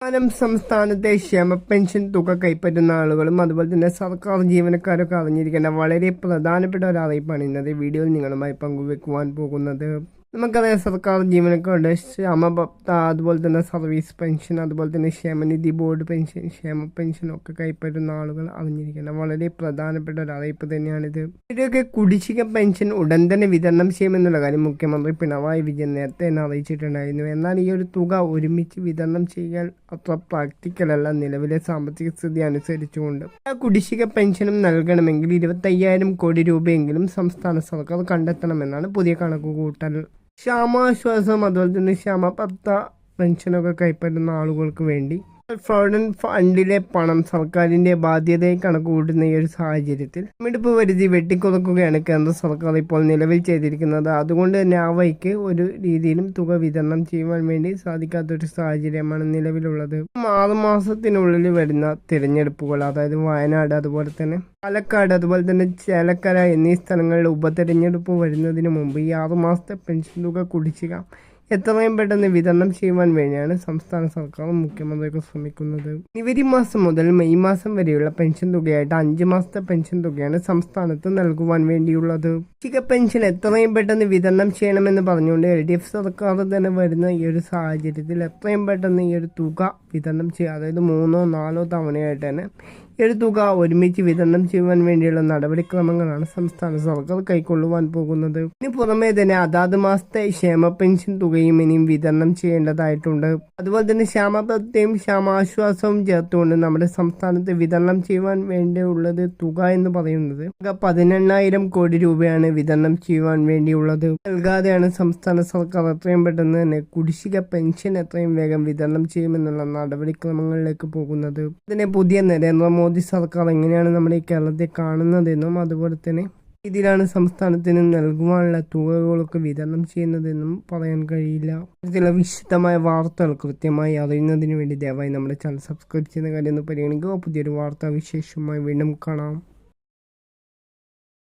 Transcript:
കാലം സംസ്ഥാനത്തെ ക്ഷേമ പെൻഷൻ തുക കൈപ്പറ്റുന്ന ആളുകളും അതുപോലെ തന്നെ സർക്കാർ ജീവനക്കാരൊക്കെ അറിഞ്ഞിരിക്കേണ്ട വളരെ പ്രധാനപ്പെട്ട ഒരു അറിയിപ്പാണ് ഇന്നത്തെ വീഡിയോയിൽ നിങ്ങളുമായി പങ്കുവെക്കുവാൻ പോകുന്നത്. നമുക്കറിയാം സർക്കാർ ജീവനക്കാരുടെ ക്ഷാമബത്ത അതുപോലെ തന്നെ സർവീസ് പെൻഷൻ അതുപോലെ തന്നെ ക്ഷേമനിധി ബോർഡ് പെൻഷൻ ക്ഷേമ പെൻഷൻ ഒക്കെ കൈപ്പറ്റുന്ന ആളുകൾ അറിഞ്ഞിരിക്കണം. വളരെ പ്രധാനപ്പെട്ട ഒരു അറിയിപ്പ് തന്നെയാണിത് ഇവരൊക്കെ കുടിശ്ശിക പെൻഷൻ ഉടൻ തന്നെ വിതരണം ചെയ്യുമെന്നുള്ള കാര്യം മുഖ്യമന്ത്രി പിണറായി വിജയൻ നേരത്തെ തന്നെ അറിയിച്ചിട്ടുണ്ടായിരുന്നു. എന്നാൽ ഈ ഒരു തുക ഒരുമിച്ച് വിതരണം ചെയ്യാൻ അത്ര പ്രാക്ടിക്കൽ അല്ല. നിലവിലെ സാമ്പത്തിക സ്ഥിതി അനുസരിച്ചുകൊണ്ട്. ആ കുടിശ്ശിക പെൻഷനും നൽകണമെങ്കിൽ ഇരുപത്തയ്യായിരം കോടി രൂപയെങ്കിലും സംസ്ഥാന സർക്കാർ കണ്ടെത്തണമെന്നാണ് പുതിയ കണക്കുകൂട്ടൽ ക്ഷാമാശ്വാസം അതുപോലെ തന്നെ ക്ഷാമപത്ത പെൻഷനൊക്കെ കൈപ്പറ്റുന്ന ആളുകൾക്ക് വേണ്ടി പ്രൊവിഡന്റ് ഫണ്ടിലെ പണം സർക്കാരിന്റെ ബാധ്യതയെ കണക്കുകൂട്ടുന്ന ഈ ഒരു സാഹചര്യത്തിൽ മിടുപ്പ് പരിധി വെട്ടിക്കൊതുക്കുകയാണ് കേന്ദ്ര സർക്കാർ ഇപ്പോൾ നിലവിൽ ചെയ്തിരിക്കുന്നത്. അതുകൊണ്ട് തന്നെ അവയ്ക്ക് ഒരു രീതിയിലും തുക വിതരണം ചെയ്യുവാൻ വേണ്ടി സാധിക്കാത്തൊരു സാഹചര്യമാണ് നിലവിലുള്ളത്. ആറുമാസത്തിനുള്ളിൽ വരുന്ന തിരഞ്ഞെടുപ്പുകൾ അതായത് വയനാട് അതുപോലെ തന്നെ പാലക്കാട് അതുപോലെ തന്നെ ചേലക്കര എന്നീ സ്ഥലങ്ങളിൽ ഉപതെരഞ്ഞെടുപ്പ് വരുന്നതിന് മുമ്പ് ഈ ആറുമാസത്തെ പെൻഷൻ തുക കുടിശ്ശിക എത്രയും പെട്ടെന്ന് വിതരണം ചെയ്യുവാൻ വേണ്ടിയാണ് സംസ്ഥാന സർക്കാരും മുഖ്യമന്ത്രിയൊക്കെ ശ്രമിക്കുന്നത്. ജനുവരി മാസം മുതൽ മെയ് മാസം വരെയുള്ള പെൻഷൻ തുകയായിട്ട് അഞ്ച് മാസത്തെ പെൻഷൻ തുകയാണ് സംസ്ഥാനത്ത് നൽകുവാൻ വേണ്ടിയുള്ളത്. ചിക പെൻഷൻ എത്രയും പെട്ടെന്ന് വിതരണം ചെയ്യണമെന്ന് പറഞ്ഞുകൊണ്ട് എൽ ഡി എഫ് സർക്കാർ തന്നെ വരുന്ന ഈ ഒരു സാഹചര്യത്തിൽ എത്രയും പെട്ടെന്ന് ഈ ഒരു തുക വിതരണം ചെയ്യുക അതായത് മൂന്നോ നാലോ തവണയായിട്ട് തന്നെ ഒരു തുക ഒരുമിച്ച് വിതരണം ചെയ്യുവാൻ വേണ്ടിയുള്ള നടപടിക്രമങ്ങളാണ് സംസ്ഥാന സർക്കാർ കൈക്കൊള്ളുവാൻ പോകുന്നത്. ഇനി പുറമെ തന്നെ അതാത് മാസത്തെ ക്ഷേമ പെൻഷൻ തുകയും ഇനിയും വിതരണം ചെയ്യേണ്ടതായിട്ടുണ്ട്. അതുപോലെ തന്നെ ക്ഷാമബത്തയും ക്ഷാമാശ്വാസവും ചേർത്തുകൊണ്ട് നമ്മുടെ സംസ്ഥാനത്ത് വിതരണം ചെയ്യുവാൻ വേണ്ടിയുള്ളത് തുക എന്ന് പറയുന്നത് പതിനെണ്ണായിരം കോടി രൂപയാണ് വിതരണം ചെയ്യുവാൻ വേണ്ടിയുള്ളത്. നൽകാതെയാണ് സംസ്ഥാന സർക്കാർ എത്രയും പെട്ടെന്ന് തന്നെ കുടിശ്ശിക പെൻഷൻ എത്രയും വേഗം വിതരണം ചെയ്യുമെന്നുള്ള നടപടിക്രമങ്ങളിലേക്ക് പോകുന്നത്. ഇതിനെ പുതിയ നരേന്ദ്രമോദി സർക്കാർ എങ്ങനെയാണ് നമ്മുടെ ഈ കേരളത്തെ കാണുന്നതെന്നും അതുപോലെ തന്നെ ഇതിലാണ് സംസ്ഥാനത്തിന് നൽകുവാനുള്ള തുകകളൊക്കെ വിതരണം ചെയ്യുന്നതെന്നും പറയാൻ കഴിയില്ല. ഇതിലെ വിശദമായ വാർത്തകൾ കൃത്യമായി അറിയുന്നതിന് വേണ്ടി ദയവായി നമ്മുടെ ചാനൽ സബ്സ്ക്രൈബ് ചെയ്യുന്ന കാര്യം ഒന്ന് പരിഗണിക്കുക. പുതിയൊരു വാർത്താ വിശേഷമായി വീണ്ടും കാണാം.